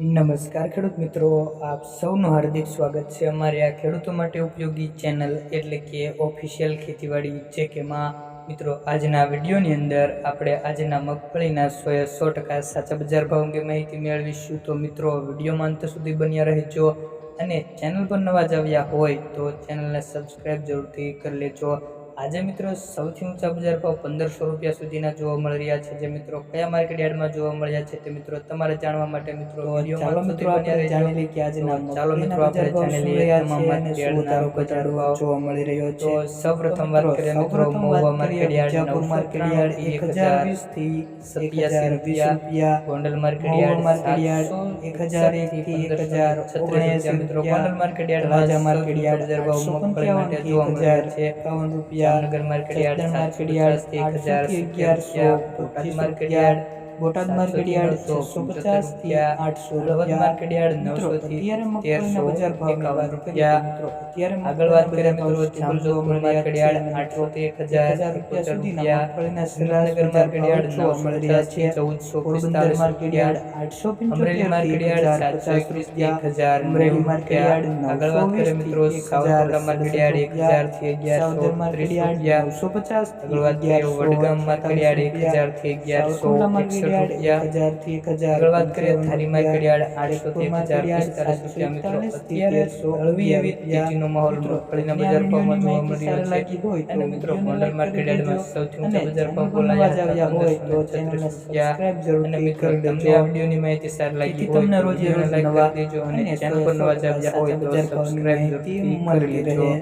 નમસ્કાર ખેડૂત મિત્રો, આપ સૌનું હાર્દિક સ્વાગત છે અમારી આ ખેડૂતો માટે ઉપયોગી ચેનલ એટલે કે ઓફિશિયલ ખેતીવાડી જે કે માં મિત્રો, આજના વિડીયોની અંદર આપણે આજના મગફળીના સો સો ટકા સાચા બજાર ભાવ અંગે માહિતી મેળવીશું. તો મિત્રો વિડીયોમાં અંત સુધી બન્યા રહેજો અને ચેનલ પર નવા જ આવ્યા હોય તો ચેનલને સબસ્ક્રાઈબ જરૂરથી કરી લેજો. આજે મિત્રો સૌથી ઊંચા બજાર ભાવ પંદરસો રૂપિયા સુધીના જોવા મળી રહ્યા છે. જે મિત્રો કયા માર્કેટ યાર્ડમાં જોવા મળ્યા છે તે મિત્રો તમારે જાણવા માટે મિત્રો ચાલો મિત્રો આપણે જાણી લઈએ કે આજે ચાલો મિત્રો આપણે જાણી લઈએ તમામ માર્કેટ યાર્ડના બજાર ભાવ. જોવા મળી રહ્યો છે. સૌપ્રથમ વાત કરીએ મિત્રો Mova market yard market yard એક હજાર વીસથી એક હજાર વીસ રૂપિયા Gondal market yard market yard એક હજાર એક થી એક હજાર ઓગણએંસી મિત્રો ગોંડલ માર્કેટ યાર્ડ રાજા માર્કેટ યાર્ડ બજાર ભાવ મગફળી માટે જોવા છે. રૂપિયા Jamnagar market yard market yard એક હજાર અગિયારસો market yard. Botad market yard છસો પચાસથી આઠસો હળવદ માર્કેટ યાર્ડ નવસો થી અત્યારે તેરસો મગફળીના બજાર ભાવની એકાવન વાત કરીએ રૂપિયા તો મિત્રો. અત્યારે આગળ વાત કરીએ મિત્રો મગફળીના ચિમલજોધપુર બજાર માર્કેટ યાર્ડ આઠસો થી એક હજાર રૂપિયા સુધીના રૂપિયા. મગફળીના સુરેન્દ્રનગર માર્કેટ યાર્ડ જોવા નવસો મળી રહ્યા પચાસ છે થી ચૌદસો પોરબંદર પિસ્તાલીસ માર્કેટ યાર્ડ આઠસો અમરેલી માર્કેટ યાર્ડ સાતસો એકવીસથી એક હજાર અમરેલી માર્કેટ યાર્ડ આગળ વાત કરીએ મિત્રો સાવરકુંડલા માર્કેટ યાર્ડ એક હજારથી અગિયારસો સાવદર માર્કેટ ત્રીસ યાર્ડ રૂપિયા. નવસો પચાસ આગળ વાત કરીએ વડગામ માર્કેટ યાર્ડ એક હજારથી અગિયારસો એકસઠ હજારથી એક હજાર વાત કરીએ થારી માર્કેટ આઠસો થી એક હજાર પિસ્તાલીસ રૂપિયા મિત્રો. અત્યારે હળવી એવી તેજીનો માહોલ મગફળીના બજાર ભાવમાં જોવા મળી રહ્યો છે. અને મિત્રો ગોંડલ માર્કેટ સૌથી ઊંચા બજાર ભાવ બોલાયા હોય તો ચેનલને સબસ્ક્રાઇબ જરૂરથી અને મિત્રો તમને આ વિડીયોની માહિતી સારી લાગી તમને તો રોજ લાઈક નવા કરી દેજો અને ચેનલ પર નવા જ હોય તો સબસ્ક્રાઇબ જરૂરથી કરી લેજો